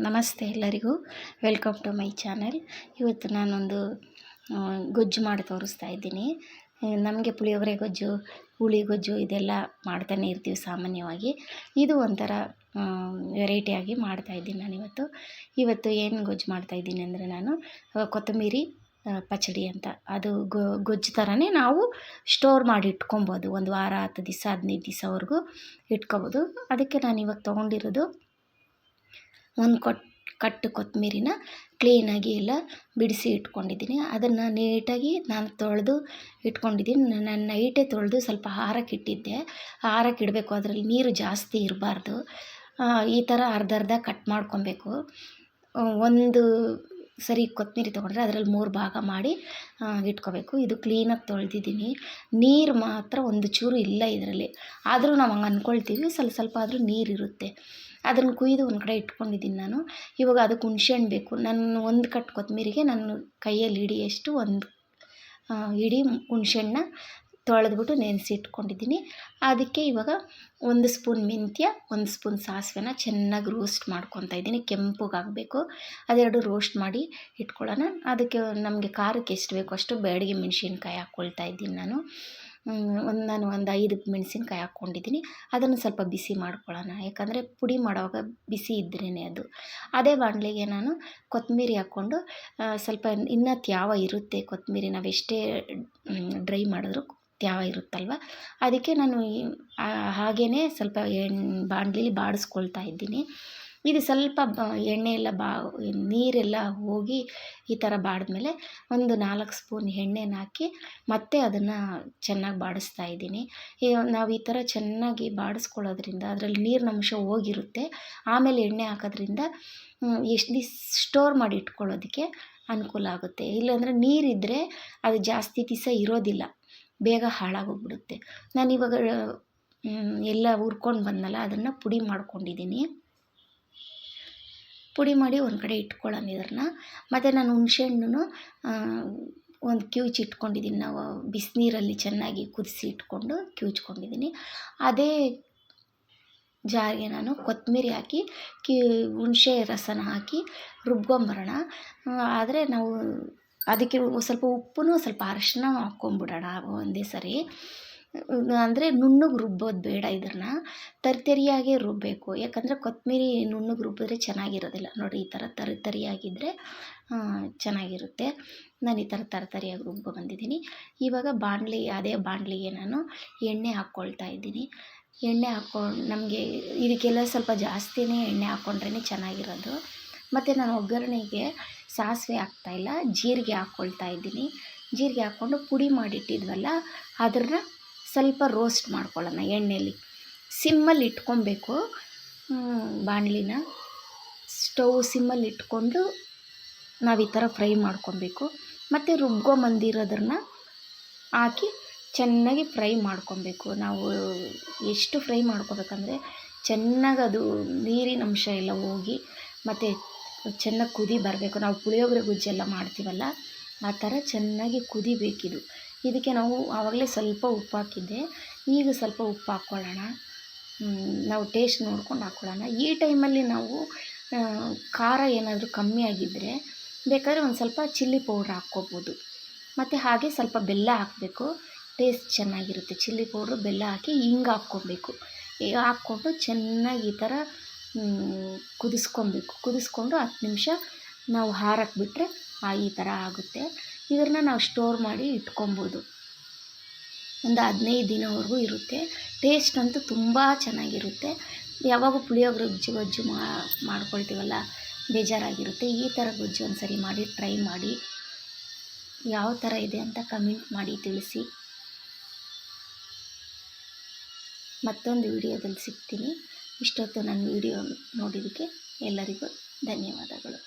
ನಮಸ್ತೆ ಎಲ್ಲರಿಗೂ. Welcome to my channel ಇವತ್ತು ನಾನೊಂದು ಗೊಜ್ಜು ಮಾಡಿ ತೋರಿಸ್ತಾ ಇದ್ದೀನಿ. ನಮಗೆ ಪುಳಿಯೋಗರೆ ಗೊಜ್ಜು, ಹುಳಿ ಗೊಜ್ಜು ಇದೆಲ್ಲ ಮಾಡ್ತಾನೆ ಇರ್ತೀವಿ ಸಾಮಾನ್ಯವಾಗಿ. ಇದು ಒಂಥರ ವೆರೈಟಿಯಾಗಿ ಮಾಡ್ತಾ ಇದ್ದೀನಿ ನಾನಿವತ್ತು. ಇವತ್ತು ಏನು ಗೊಜ್ಜು ಮಾಡ್ತಾ ಇದ್ದೀನಿ ಅಂದರೆ ನಾನು ಕೊತ್ತಂಬರಿ ಪಚಡಿ ಅಂತ. ಅದು ಗೊಜ್ಜು ಥರನೇ ನಾವು ಸ್ಟೋರ್ ಮಾಡಿ ಇಟ್ಕೊಬೋದು. ಒಂದು ವಾರ ಹತ್ತು ದಿವಸ, ಹದಿನೈದು ದಿವಸವರೆಗೂ ಇಟ್ಕೊಬೋದು. ಅದಕ್ಕೆ ನಾನು ಇವಾಗ ತೊಗೊಂಡಿರೋದು ಒಂದು ಕೊಟ್, ಕಟ್ಟು ಕೊತ್ತಂಬರಿನ ಕ್ಲೀನಾಗಿ ಎಲ್ಲ ಬಿಡಿಸಿ ಇಟ್ಕೊಂಡಿದ್ದೀನಿ. ಅದನ್ನು ನೀಟಾಗಿ ನಾನು ತೊಳೆದು ಇಟ್ಕೊಂಡಿದ್ದೀನಿ. ನಾನು ನೈಟೇ ತೊಳೆದು ಸ್ವಲ್ಪ ಹಾರಕ್ಕೆ ಇಟ್ಟಿದ್ದೆ. ಹಾರಕ್ಕೆ ಇಡಬೇಕು, ಅದರಲ್ಲಿ ನೀರು ಜಾಸ್ತಿ ಇರಬಾರ್ದು. ಈ ಥರ ಅರ್ಧ ಅರ್ಧ ಕಟ್ ಮಾಡ್ಕೊಬೇಕು. ಒಂದು ಸರಿ ಕೊತ್ತಂಬರಿ ತೊಗೊಂಡ್ರೆ ಅದರಲ್ಲಿ ಮೂರು ಭಾಗ ಮಾಡಿ ಇಟ್ಕೋಬೇಕು. ಇದು ಕ್ಲೀನಾಗಿ ತೊಳೆದಿದ್ದೀನಿ. ನೀರು ಮಾತ್ರ ಒಂದು ಚೂರು ಇಲ್ಲ ಇದರಲ್ಲಿ. ಆದರೂ ನಾವು ಹಂಗೆ ಅಂದ್ಕೊಳ್ತೀವಿ. ಸ್ವಲ್ಪ ಸ್ವಲ್ಪ ಆದರೂ ನೀರಿರುತ್ತೆ. ಅದನ್ನು ಕುಯ್ದು ಒಂದು ಕಡೆ ಇಟ್ಕೊಂಡಿದ್ದೀನಿ ನಾನು. ಇವಾಗ ಅದಕ್ಕೆ ಹುಣ್ಸೆಹಣ್ಣು ಬೇಕು. ನಾನು ಒಂದು ಕಟ್ ಕೊತ್ತಂಬರಿಗೆ ನಾನು ಕೈಯಲ್ಲಿ ಹಿಡಿಯಷ್ಟು ಒಂದು ಇಡಿ ಹುಣ್ಸೆಹಣ್ಣ ತೊಳೆದ್ಬಿಟ್ಟು ನೆನೆಸಿ ಇಟ್ಕೊಂಡಿದ್ದೀನಿ. ಅದಕ್ಕೆ ಇವಾಗ ಒಂದು ಸ್ಪೂನ್ ಮೆಂತ್ಯ, ಒಂದು ಸ್ಪೂನ್ ಸಾಸಿವೆನ ಚೆನ್ನಾಗಿ ರೋಸ್ಟ್ ಮಾಡ್ಕೊತಾ ಇದ್ದೀನಿ. ಕೆಂಪಗಾಗಬೇಕು ಅದೆರಡು ರೋಸ್ಟ್ ಮಾಡಿ ಇಟ್ಕೊಳ್ಳೋಣ. ಅದಕ್ಕೆ ನಮಗೆ ಖಾರಕ್ಕೆ ಎಷ್ಟು ಬೇಕು ಅಷ್ಟು ಬೇಡಿಗೆ ಮೆಣಸಿನ್ಕಾಯಿ ಹಾಕ್ಕೊಳ್ತಾ ಇದ್ದೀನಿ ನಾನು. ಒಂದು ನಾನು ಒಂದು ಐದು ಮೆಣಸಿನ್ಕಾಯಿ ಹಾಕ್ಕೊಂಡಿದ್ದೀನಿ. ಅದನ್ನು ಸ್ವಲ್ಪ ಬಿಸಿ ಮಾಡ್ಕೊಳ್ಳೋಣ. ಯಾಕಂದರೆ ಪುಡಿ ಮಾಡುವಾಗ ಬಿಸಿ ಇದ್ರೇ ಅದು. ಅದೇ ಬಾಣಲೆಗೆ ನಾನು ಕೊತ್ತಂಬರಿ ಹಾಕ್ಕೊಂಡು ಸ್ವಲ್ಪ ಇನ್ನೂ ತ್ಯಾವ ಇರುತ್ತೆ ಕೊತ್ತಂಬರಿ ನಾವು ಎಷ್ಟೇ ಡ್ರೈ ಮಾಡಿದ್ರು ತ್ಯಾವ ಇರುತ್ತಲ್ವ? ಅದಕ್ಕೆ ನಾನು ಹಾಗೆಯೇ ಹಾಗೇ ಸ್ವಲ್ಪ ಎಣ್ಣೆ, ಬಾಣಲಿಲಿ ಬಾಡಿಸ್ಕೊಳ್ತಾ ಇದ್ದೀನಿ. ಇದು ಸ್ವಲ್ಪ ಬ ಎಣ್ಣೆ ಎಲ್ಲ ಬಾ, ನೀರೆಲ್ಲ ಹೋಗಿ ಈ ಥರ ಬಾಡಿದ್ಮೇಲೆ ಒಂದು ನಾಲ್ಕು ಸ್ಪೂನ್ ಎಣ್ಣೆನ ಹಾಕಿ ಮತ್ತೆ ಅದನ್ನು ಚೆನ್ನಾಗಿ ಬಾಡಿಸ್ತಾ ಇದ್ದೀನಿ. ನಾವು ಈ ಥರ ಚೆನ್ನಾಗಿ ಬಾಡಿಸ್ಕೊಳ್ಳೋದ್ರಿಂದ ಅದರಲ್ಲಿ ನೀರಿನ ಅಂಶ ಹೋಗಿರುತ್ತೆ. ಆಮೇಲೆ ಎಣ್ಣೆ ಹಾಕೋದ್ರಿಂದ ಎಷ್ಟು ಸ್ಟೋರ್ ಮಾಡಿ ಇಟ್ಕೊಳ್ಳೋದಕ್ಕೆ ಅನುಕೂಲ ಆಗುತ್ತೆ. ಇಲ್ಲಾಂದರೆ ನೀರಿದ್ದರೆ ಅದು ಜಾಸ್ತಿ ದಿವಸ ಇರೋದಿಲ್ಲ. ಬೇಗ ಹಾಳಾಗೋಗ್ಬಿಡುತ್ತೆ. ನಾನಿವಾಗ ಎಲ್ಲ ಹುರ್ಕೊಂಡು ಬಂದನಲ್ಲ, ಅದನ್ನು ಪುಡಿ ಮಾಡ್ಕೊಂಡಿದ್ದೀನಿ. ಪುಡಿ ಮಾಡಿ ಒಂದು ಕಡೆ ಇಟ್ಕೊಳ್ಳೋಣ ಇದನ್ನು ಮತ್ತು ನಾನು ಹುಣ್ಸೆಹಣ್ಣು ಒಂದು ಕ್ಯೂಚ್ ಇಟ್ಕೊಂಡಿದ್ದೀನಿ ನಾವು ಬಿಸಿನೀರಲ್ಲಿ ಚೆನ್ನಾಗಿ ಕುದಿಸಿ ಇಟ್ಕೊಂಡು ಕಿವುಚ್ಕೊಂಡಿದ್ದೀನಿ ಅದೇ ಜಾರಿಗೆ ನಾನು ಕೊತ್ತಂಬರಿ ಹಾಕಿ, ಕಿ, ಹುಣಸೆ ರಸನ ಹಾಕಿ ರುಬ್ಕೊಂಬರೋಣ ಆದರೆ ನಾವು ಅದಕ್ಕೆ ಸ್ವಲ್ಪ ಉಪ್ಪು ಸ್ವಲ್ಪ ಅರಶಿನ ಹಾಕ್ಕೊಂಬಿಡೋಣ ಒಂದೇ ಸರಿ. ಅಂದರೆ ನುಣ್ಣಗೆ ರುಬ್ಬೋದು ಬೇಡ ಇದನ್ನು ತರಿತರಿಯಾಗೇ ರುಬ್ಬಬೇಕು ಯಾಕಂದರೆ ಕೊತ್ತಂಬ್ರಿ ನುಣ್ಣಗೆ ರುಬ್ಬಿದ್ರೆ ಚೆನ್ನಾಗಿರೋದಿಲ್ಲ. ನೋಡಿ ಈ ಥರ ತರಿ ತರಿಯಾಗಿದ್ದರೆ ಆ, ಚೆನ್ನಾಗಿರುತ್ತೆ. ನಾನು ಈ ಥರ ತರತರಿಯಾಗಿ ರುಬ್ಬ ಬಂದಿದ್ದೀನಿ. ಇವಾಗ ಬಾಣಲಿ ಅದೇ ಬಾಣಲಿಗೆ ನಾನು ಎಣ್ಣೆ ಹಾಕ್ಕೊಳ್ತಾ ಇದ್ದೀನಿ. ಎಣ್ಣೆ ಹಾಕ್ಕೊಂಡು ನಮಗೆ ಇದಕ್ಕೆಲ್ಲ ಸ್ವಲ್ಪ ಜಾಸ್ತಿನೇ ಎಣ್ಣೆ ಹಾಕ್ಕೊಂಡ್ರೇ ಚೆನ್ನಾಗಿರೋದು. ಮತ್ತು ನಾನು ಒಗ್ಗರಣೆಗೆ ಸಾಸಿವೆ ಹಾಕ್ತಾಯಿಲ್ಲ ಜೀರಿಗೆ ಹಾಕ್ಕೊಳ್ತಾ ಇದ್ದೀನಿ. ಜೀರಿಗೆ ಹಾಕ್ಕೊಂಡು ಪುಡಿ ಮಾಡಿಟ್ಟಿದ್ವಲ್ಲ ಅದನ್ನು ಸ್ವಲ್ಪ ರೋಸ್ಟ್ ಮಾಡ್ಕೊಳ್ಳೋಣ ಎಣ್ಣೆಯಲ್ಲಿ ಸಿಮ್ಮಲ್ಲಿ ಇಟ್ಕೊಬೇಕು ಬಾಣಲಿನ. ಸ್ಟವ್ ಸಿಮ್ಮಲ್ಲಿ ಇಟ್ಕೊಂಡು ನಾವು ಈ ಥರ ಫ್ರೈ ಮಾಡ್ಕೊಬೇಕು. ಮತ್ತು ರುಬ್ಕೊಂಬಂದಿರೋದನ್ನ ಹಾಕಿ ಚೆನ್ನಾಗಿ ಫ್ರೈ ಮಾಡ್ಕೊಬೇಕು. ನಾವು ಎಷ್ಟು ಫ್ರೈ ಮಾಡ್ಕೊಬೇಕಂದ್ರೆ ಚೆನ್ನಾಗಿ ಅದು ನೀರಿನ ಅಂಶ ಎಲ್ಲ ಹೋಗಿ ಮತ್ತು ಚೆನ್ನಾಗಿ ಕುದಿ ಬರಬೇಕು. ನಾವು ಪುಳಿಯೋಗರೆ ಗುಜ್ಜೆಲ್ಲ ಮಾಡ್ತೀವಲ್ಲ, ಆ ಥರ ಚೆನ್ನಾಗಿ ಕುದಿಬೇಕಿದು. ಇದಕ್ಕೆ ನಾವು ಆವಾಗಲೇ ಸ್ವಲ್ಪ ಉಪ್ಪು ಹಾಕಿದ್ದೆ. ಈಗ ಸ್ವಲ್ಪ ಉಪ್ಪು ಹಾಕ್ಕೊಳ್ಳೋಣ. ನಾವು ಟೇಸ್ಟ್ ನೋಡ್ಕೊಂಡು ಹಾಕ್ಕೊಳ್ಳೋಣ. ಈ ಟೈಮಲ್ಲಿ ನಾವು ಖಾರ ಏನಾದರೂ ಕಮ್ಮಿ ಆಗಿದ್ದರೆ ಬೇಕಾದರೆ ಒಂದು ಸ್ವಲ್ಪ ಚಿಲ್ಲಿ ಪೌಡ್ರ್ ಹಾಕ್ಕೋಬೋದು. ಮತ್ತು ಹಾಗೆ ಸ್ವಲ್ಪ ಬೆಲ್ಲ ಹಾಕಬೇಕು. ಟೇಸ್ಟ್ ಚೆನ್ನಾಗಿರುತ್ತೆ. ಚಿಲ್ಲಿ ಪೌಡ್ರು, ಬೆಲ್ಲ ಹಾಕಿ ಹಿಂಗೆ ಹಾಕ್ಕೊಬೇಕು. ಹಾಕ್ಕೊಂಡು ಚೆನ್ನಾಗಿ ಈ ಥರ ಕುದಿಸ್ಕೊಬೇಕು. ಕುದಿಸ್ಕೊಂಡು ಹತ್ತು ನಿಮಿಷ ನಾವು ಹಾರಕ್ಕೆ ಬಿಟ್ಟರೆ ಈ ಥರ ಆಗುತ್ತೆ. ಇದನ್ನು ನಾವು ಸ್ಟೋರ್ ಮಾಡಿ ಇಟ್ಕೊಬೋದು. ಒಂದು ಹದಿನೈದು ದಿನವರೆಗೂ ಇರುತ್ತೆ. ಟೇಸ್ಟ್ ಅಂತೂ ತುಂಬ ಚೆನ್ನಾಗಿರುತ್ತೆ. ಯಾವಾಗ ಪುಳಿಯೋಗರೆ ಗೊಜ್ಜು ಗೊಜ್ಜು ಮಾಡ್ಕೊಳ್ತೀವಲ್ಲ, ಬೇಜಾರಾಗಿರುತ್ತೆ. ಈ ಥರ ಗೊಜ್ಜು ಒಂದು ಸರಿ ಮಾಡಿ, ಟ್ರೈ ಮಾಡಿ. ಯಾವ ಥರ ಇದೆ ಅಂತ ಕಮೆಂಟ್ ಮಾಡಿ ತಿಳಿಸಿ. ಮತ್ತೊಂದು ವಿಡಿಯೋದಲ್ಲಿ ಸಿಗ್ತೀನಿ. ಇಷ್ಟೊತ್ತು ನನ್ನ ವಿಡಿಯೋ ನೋಡಿದ್ದಕ್ಕೆ ಎಲ್ಲರಿಗೂ ಧನ್ಯವಾದಗಳು.